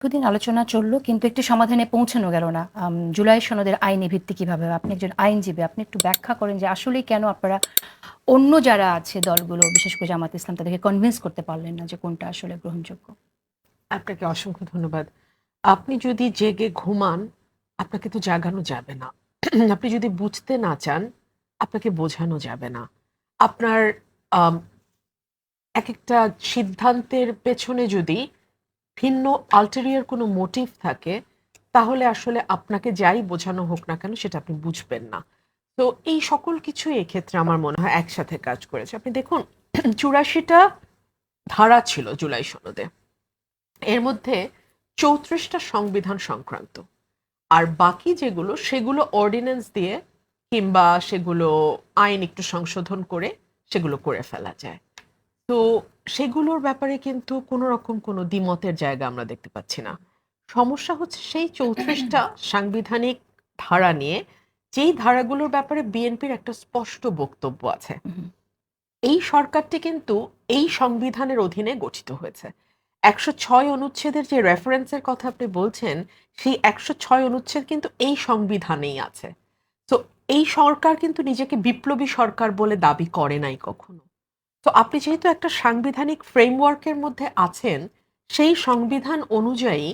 দুদিন আলোচনা চলল, কিন্তু একটি সমাধানে পৌঁছানো গেল না। জুলাই সনদের আইনি ভিত্তি কীভাবে? আপনি একজন আইনজীবী, আপনি একটু ব্যাখ্যা করেন যে আসলেই কেন আপনারা অন্য যারা আছে দলগুলো, বিশেষ করে জামাত ইসলাম, তাদেরকে কনভিন্স করতে পারলেন না যে কোনটা আসলে গ্রহণযোগ্য? আপনাকে অসংখ্য ধন্যবাদ। আপনি যদি জেগে ঘুমান, আপনাকে তো জাগানো যাবে না। আপনি যদি বুঝতে না চান, আপনাকে বোঝানো যাবে না। আপনার এক একটা সিদ্ধান্তের পেছনে যদি ভিন্ন আল্টেরিয়ার কোনো মোটিভ থাকে, তাহলে আসলে আপনাকে যাই বোঝানো হোক না কেন সেটা আপনি বুঝবেন না। তো এই সকল কিছুই এক্ষেত্রে আমার মনে হয় একসাথে কাজ করেছে। আপনি দেখুন, চুরাশিটা ধারা ছিল জুলাই সনদে। এর মধ্যে চৌত্রিশটা সংবিধান সংক্রান্ত। আর বাকি যেগুলো, সেগুলো অর্ডিন্যান্স দিয়ে কিংবা সেগুলো আইন একটু সংশোধন করে সেগুলো করে ফেলা যায়। তো সেগুলোর ব্যাপারে কিন্তু কোনো রকম কোনো দ্বিমতের জায়গা আমরা দেখতে পাচ্ছি না। সমস্যা হচ্ছে সেই চৌত্রিশটা সাংবিধানিক ধারা নিয়ে যেই ধারাগুলোর ব্যাপারে বিএনপির একটা স্পষ্ট বক্তব্য আছে। এই সরকারটি কিন্তু এই সংবিধানের অধীনে গঠিত হয়েছে। একশো ছয় অনুচ্ছেদের যে রেফারেন্সের কথা আপনি বলছেন সেই একশো ছয় অনুচ্ছেদ কিন্তু এই সংবিধানেই আছে। তো এই সরকার কিন্তু নিজেকে বিপ্লবী সরকার বলে দাবি করে নাই কখনো। তো আপনি যেহেতু একটা সাংবিধানিক ফ্রেমওয়ার্কের মধ্যে আছেন, সেই সংবিধান অনুযায়ী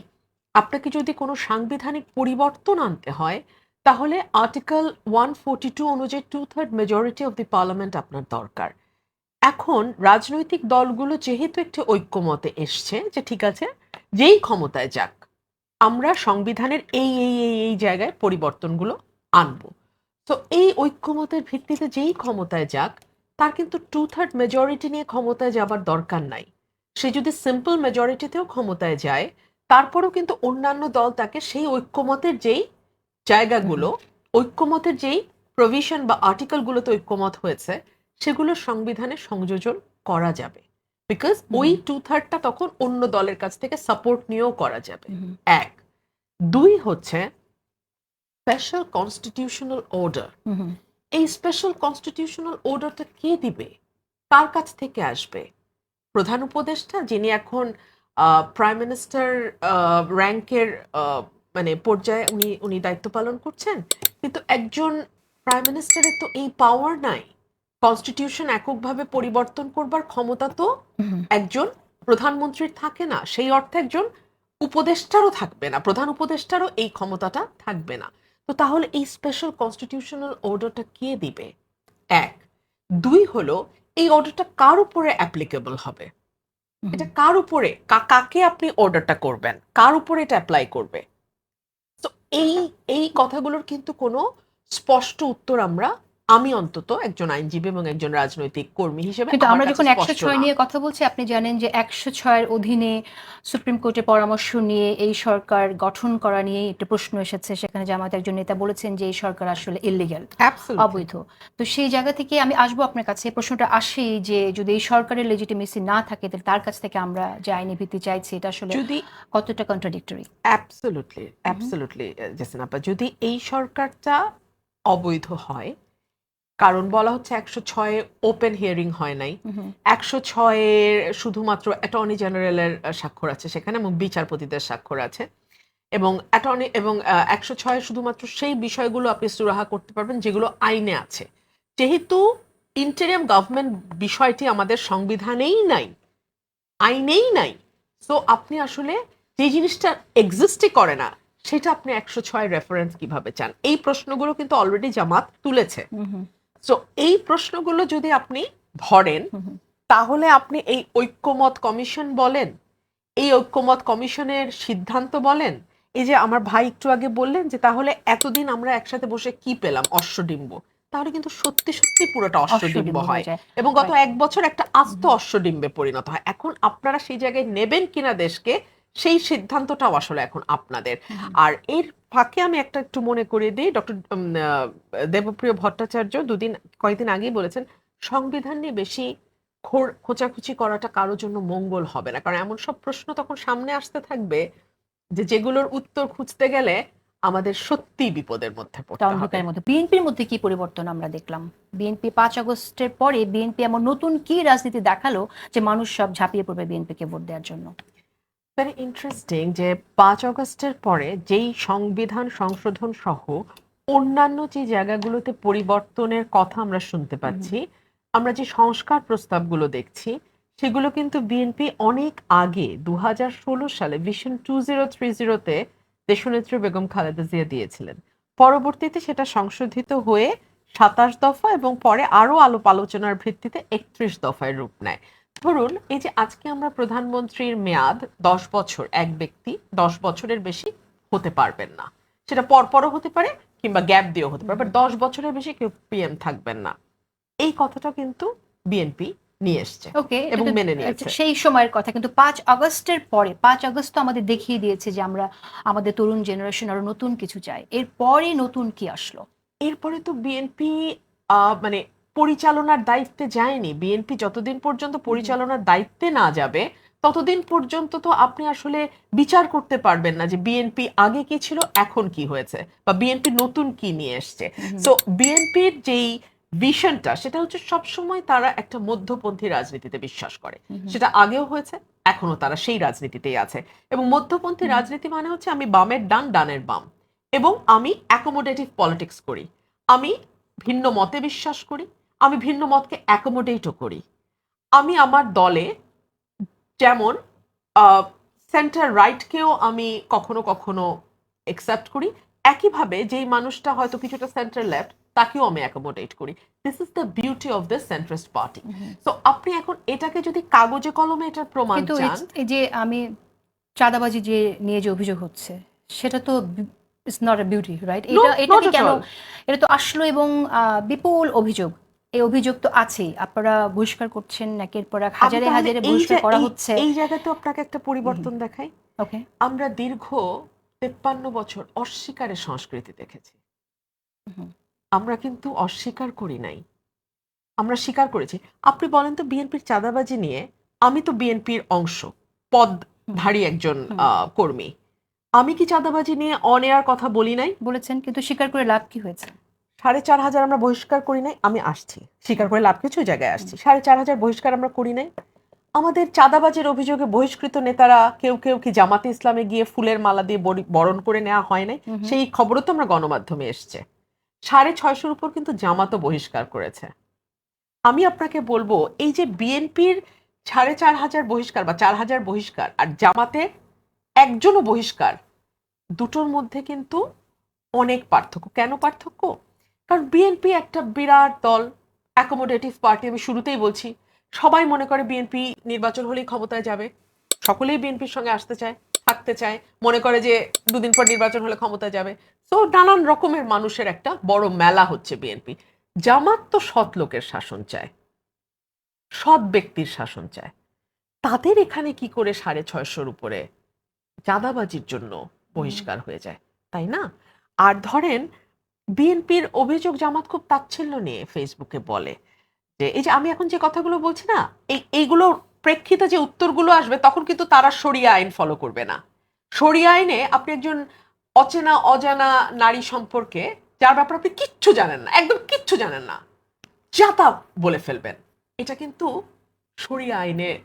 আপনাকে যদি কোনো সাংবিধানিক পরিবর্তন আনতে হয়, তাহলে আর্টিকেল ওয়ান ফোর্টি টু অনুযায়ী two third majority of the parliament আপনার দরকার। এখন রাজনৈতিক দলগুলো যেহেতু একটি ঐক্যমতে এসছে যে ঠিক আছে, যেই ক্ষমতায় যাক, আমরা সংবিধানের এই এই এই এই জায়গায় পরিবর্তনগুলো আনব। তো এই ঐক্যমতের ভিত্তিতে যেই ক্ষমতায় যাক তার কিন্তু টু থার্ড মেজরিটি নিয়ে ক্ষমতায় যাবার দরকার নাই। সে যদি সিম্পল মেজরিটিতেও ক্ষমতায় যায় তারপরেও কিন্তু অন্যান্য দল তাকে সেই ঐক্যমতের যেই জায়গাগুলো ঐক্যমতের যেই প্রভিশন বা আর্টিকেলগুলোতে ঐক্যমত হয়েছে সেগুলো সংবিধানে সংযোজন করা যাবে। বিকজ ওই টু থার্ডটা তখন অন্য দলের কাছ থেকে সাপোর্ট নিয়েও করা যাবে। এক। দুই হচ্ছে স্পেশাল কনস্টিটিউশনাল অর্ডার। এই স্পেশাল কনস্টিটিউশনাল অর্ডারটা কে দিবে? কার কাছ থেকে আসবে? প্রধান উপদেষ্টা যিনি এখন প্রাইম মিনিস্টার র্যাঙ্কের মানে পর্যায়ে উনি উনি দায়িত্ব পালন করছেন কিন্তু একজন প্রাইম মিনিস্টারের তো এই পাওয়ার নাই। কনস্টিটিউশন এককভাবে পরিবর্তন করবার ক্ষমতা তো। একজন প্রধানমন্ত্রীর থাকে না সেই অর্থে একজন উপদেষ্টারও থাকবে না প্রধান উপদেষ্টারও এই ক্ষমতাটা থাকবে না। তো তাহলে এই স্পেশাল কনস্টিটিউশনাল অর্ডারটা কে দিবে? এক। দুই হলো এই অর্ডারটা কার উপরে অ্যাপ্লিকেবল হবে? এটা কার উপরে? কাকে আপনি অর্ডারটা করবেন? কার উপরে এটা অ্যাপ্লাই করবে? তো এই এই কথাগুলোর কিন্তু কোনো স্পষ্ট উত্তর আমরা আমি অন্তত একজন আইনজীবী এবং একজন রাজনৈতিক কর্মী হিসেবে কিন্তু আমরা যখন একশো ছয় নিয়ে কথা বলছি আপনি জানেন যে একশো ছয়ের অধীনে সুপ্রিম কোর্টের পরামর্শ নিয়ে এই সরকার গঠন করা নিয়ে একটা প্রশ্ন এসেছে। সেখানে জামাত একজন নেতা বলেছেন যে এই সরকার আসলে ইলিগ্যাল অবৈধ। তো সেই জায়গা থেকে আমি আসব আপনার কাছে। প্রশ্নটা আসেই যে যদি এই সরকারের লেজিটিমেসি না থাকে তাহলে তার কাছ থেকে আমরা যে আইনি ভিত্তি চাইছি এটা আসলে যদি কতটা কন্ট্রাডিক্টরি অ্যাবসলুটলি অ্যাবসলুটলি জেসিন আপা যদি এই সরকারটা অবৈধ হয় কারণ বলা হচ্ছে একশো ছয়ে ওপেন হিয়ারিং হয় নাই। একশো ছয়ের শুধুমাত্র অ্যাটর্নি জেনারেলের স্বাক্ষর আছে সেখানে এবং বিচারপতিদের স্বাক্ষর আছে। এবং অ্যাটর্নি এবং একশো ছয়ে শুধুমাত্র সেই বিষয়গুলো আপনি সুরাহা করতে পারবেন যেগুলো আইনে আছে। যেহেতু ইন্টেরিয়াম গভর্নমেন্ট বিষয়টি আমাদের সংবিধানেই নাই আইনেই নাই সো আপনি আসলে যে জিনিসটা এক্সিস্টই করে না সেটা আপনি একশো ছয় রেফারেন্স কীভাবে চান? এই প্রশ্নগুলো কিন্তু অলরেডি জামাত তুলেছে। সো এই প্রশ্নগুলো যদি আপনি ধরেন তাহলে আপনি এই ঐক্যমত কমিশন বলেন এই ঐক্যমত কমিশনের সিদ্ধান্ত বলেন এই যে আমার ভাই একটু আগে বললেন যে তাহলে এতদিন আমরা একসাথে বসে কি পেলাম? অশ্বডিম্ব। তাহলে কিন্তু সত্যি সত্যি পুরোটা অশ্বডিম্ব হয় এবং গত এক বছর একটা আস্ত অশ্বডিম্বে পরিণত হয়। এখন আপনারা সেই জায়গায় নেবেন কিনা দেশকে সেই সিদ্ধান্তটাও আসলে এখন আপনাদের। আর এর ফাঁকে আমি একটা একটু মনে করিয়ে দিই ডক্টর দেবপ্রিয় ভট্টাচার্য দুদিন কয়েকদিন আগেই বলেছেন সংবিধান নিয়ে বেশি খোঁচাখুচি করাটা কারোর জন্য মঙ্গল হবে না। কারণ এমন সব প্রশ্ন তখন সামনে আসতে থাকবে যে যেগুলোর উত্তর খুঁজতে গেলে আমাদের সত্যি বিপদের মধ্যে পড়তে মধ্যে। বিএনপির মধ্যে কি পরিবর্তন আমরা দেখলাম? বিএনপি পাঁচ আগস্টের পরে বিএনপি এমন নতুন কি রাজনীতি দেখাল যে মানুষ সব ঝাঁপিয়ে পড়বে বিএনপিকে ভোট দেওয়ার জন্য? ভেরি ইন্টারেস্টিং যে পাঁচ অগস্টের পরে যেই সংবিধান সংশোধন সহ অন্যান্য যে জায়গাগুলোতে পরিবর্তনের কথা আমরা শুনতে পাচ্ছি আমরা যে সংস্কার প্রস্তাবগুলো দেখছি সেগুলো কিন্তু বিএনপি অনেক আগে দু হাজার ষোলো সালে ভিশন টু জিরো থ্রি জিরোতে দেশনেত্রী বেগম খালেদা জিয়া দিয়েছিলেন। পরবর্তীতে সেটা সংশোধিত হয়ে সাতাশ দফা এবং পরে আরও আলোপ আলোচনার ভিত্তিতে একত্রিশ দফায় রূপ নেয়। ধরুন এই যে আজকে আমরা প্রধানমন্ত্রীর মেয়াদ দশ বছর এক ব্যক্তি দশ বছরের বেশি হতে পারবেন না। সেটা পরপরও হতে পারে কিংবা গ্যাপ দিয়েও হতে পারে বাট দশ বছরের বেশি কেউ পিএম থাকবেন না। এই কথাটা কিন্তু বিএনপি নিয়ে এসছে ওকে এবং মেনে নিয়েছে। সেই সময়ের কথা কিন্তু পাঁচ আগস্টের পরে পাঁচ আগস্ট তো আমাদের দেখিয়ে দিয়েছে যে আমরা আমাদের তরুণ জেনারেশন আরও নতুন কিছু চাই এরপরে নতুন কি আসলো? এরপরে তো বিএনপি মানে পরিচালনার দায়িত্বে যায়নি। বিএনপি যতদিন পর্যন্ত পরিচালনার দায়িত্বে না যাবে ততদিন পর্যন্ত তো আপনি আসলে বিচার করতে পারবেন না যে বিএনপি আগে কি ছিল এখন কি হয়েছে বা বিএনপি নতুন কি নিয়ে এসছে। তো বিএনপির যেই ভিশনটা সেটা হচ্ছে সবসময় তারা একটা মধ্যপন্থী রাজনীতিতে বিশ্বাস করে। সেটা আগেও হয়েছে এখনও তারা সেই রাজনীতিতেই আছে। এবং মধ্যপন্থী রাজনীতি মানে হচ্ছে আমি বামের ডান ডানের বাম। এবং আমি অ্যাকোমোডেটিভ পলিটিক্স করি। আমি ভিন্ন মতে বিশ্বাস করি। আমি ভিন্ন মতকে অ্যাকোমোডেটও করি। আমি আমার দলে যেমন সেন্টার রাইটকেও আমি কখনো কখনো একসেপ্ট করি। একইভাবে যেই মানুষটা হয়তো কিছুটা সেন্টার লেফট তাকেও আমি অ্যাকোমোডেট করি। This is the beauty of the centrist party তো আপনি এখন এটাকে যদি কাগজে কলমে এটার প্রমাণ চান। এই যে আমি চাঁদাবাজি যে নিয়ে যে অভিযোগ হচ্ছে সেটা তো it's not a beauty right এটা এটা কেন এটা তো আসলো এবং বিপুল অভিযোগ। এই অভিযোগ তো আছেই। আপনারা বহিষ্কার করছেন নাকি এরপর হাজারে হাজারে বহিষ্কার করা হচ্ছে। এই জায়গায় তো আপনাকে একটা পরিবর্তন দেখাই। ওকে। আমরা দীর্ঘ তেপ্পান্ন বছর অস্বীকারের সংস্কৃতি দেখেছি। আমরা কিন্তু অস্বীকার করি নাই। আমরা স্বীকার করেছি। আপনি বলেন তো বিএনপির চাঁদাবাজি নিয়ে আমি তো বিএনপির অংশ পদধারী একজন আহ, কর্মী। আমি কি চাঁদাবাজি নিয়ে অন এয়ার কথা বলি নাই? বলেছেন কিন্তু স্বীকার করে লাভ কি হয়েছে? সাড়ে চার হাজার আমরা বহিষ্কার করি নাই আমি আসছি। স্বীকার করে লাভ কিছু জায়গায় আসছি। সাড়ে চার হাজার বহিষ্কার আমরা করি নাই। আমাদের চাঁদাবাজের অভিযোগে বহিষ্কৃত নেতারা কেউ কেউ কি জামাতে ইসলামে গিয়ে ফুলের মালা দিয়ে বরণ করে নেওয়া হয় নাই। সেই খবরও তো আমরা গণমাধ্যমে এসছে। সাড়ে ছয়শোর উপর কিন্তু জামাতও বহিষ্কার করেছে। আমি আপনাকে বলব এই যে বিএনপির সাড়ে চার হাজার বহিষ্কার বা চার হাজার বহিষ্কার আর জামাতে একজনও বহিষ্কার দুটোর মধ্যে কিন্তু অনেক পার্থক্য। কেন পার্থক্য? কারণ বিএনপি একটা বিরাট দল অ্যাকোমোডেটিভ পার্টি আমি শুরুতেই বলছি। সবাই মনে করে বিএনপি নির্বাচন হলেই ক্ষমতায় যাবে। সকলেই বিএনপির সঙ্গে আসতে চায় থাকতে চায় মনে করে যে দুদিন পর নির্বাচন হলে ক্ষমতায় যাবে। তো নানান রকমের মানুষের একটা বড় মেলা হচ্ছে বিএনপি জামাত তো সৎ লোকের শাসন চায় সৎ ব্যক্তির শাসন চায়। তাদের এখানে কি করে সাড়ে ছয়শোর উপরে চাঁদাবাজির জন্য বহিষ্কার হয়ে যায় তাই না? আর ধরেন বিএনপির অভিযোগ জামাত খুব তাচ্ছিল্য নিয়ে ফেসবুকে বলে যে এই যে আমি এখন যে কথাগুলো বলছি না এই এইগুলোর প্রেক্ষিতে যে উত্তরগুলো আসবে তখন কিন্তু তারা সরিয়া আইন ফলো করবে না। সরিয়া আইনে আপনি একজন অচেনা অজানা নারী সম্পর্কে যার ব্যাপারে আপনি কিচ্ছু জানেন না একদম কিচ্ছু জানেন না যাতা বলে ফেলবেন। এটা কিন্তু সরিয়া আইনে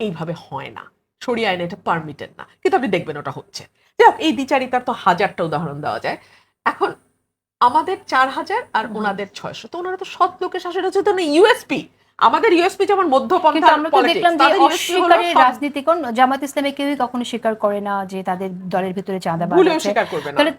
এইভাবে হয় না। সরিয়া আইনে এটা পারমিটেড না। কিন্তু আপনি দেখবেন ওটা হচ্ছে। যাই হোক, এই দ্বিচারিতার তো হাজারটা উদাহরণ দেওয়া যায়। এখন আমাদের চার হাজার আর ওনাদের ছয়শো। তো ওনারা তো সৎ লোকের শাসন হচ্ছে তো ইউএসপি আমাদের ইউএসপি যেমন মধ্যপন্থা আমরা তো দেখলাম যে অস্বীকারের রাজনীতি কোন জামাত ইসলামে কেউই কখনো স্বীকার করে না যে তাদের দলের ভিতরে চাঁদাবাজ আছে। স্বীকার করবে না। তাহলে